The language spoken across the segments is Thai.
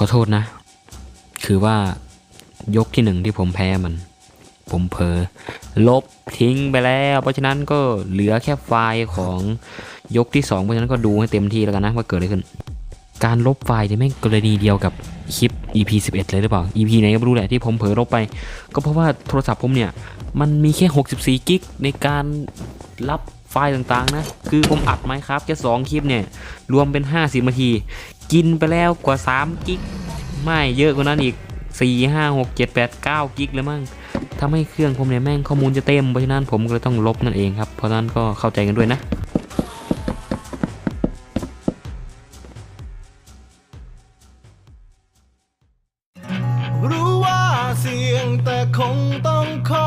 ขอโทษนะ คือว่ายกที่หนึ่งที่ผมแพ้มัน ผมเผลอลบทิ้งไปแล้ว เพราะฉะนั้นก็เหลือแค่ไฟล์ของยกที่สองเพราะฉะนั้นก็ดูให้เต็มที่แล้วกันนะว่าเกิดอะไรขึ้น การลบไฟล์เนี่ยแม่งกรณีเดียวกับคลิป EP 11 เลยหรือเปล่า EP ไหนก็ไม่รู้แหละที่ผมเผลอลบไป ก็เพราะว่าโทรศัพท์ผมเนี่ย มันมีแค่ 64 กิกในการรับไฟล์ต่างๆนะ คือผมอัดไหมครับแค่2คลิปเนี่ย รวมเป็น 50นาที กินไปแล้วกว่า 3 กิก ไม่เยอะกว่านั้นอีก 4 5 6 7 8 9 กิกเลยมั้งทำให้เครื่องผมเนี่ยแม่งข้อมูลจะเต็ม เพราะฉะนั้นผมก็เลยต้องลบนั่นเองครับ เพราะฉะนั้นก็เข้าใจกันด้วยนะรู้ว่าเสี่ยงแต่คงต้องขอ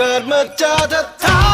เกิดมาเจอเธอทั้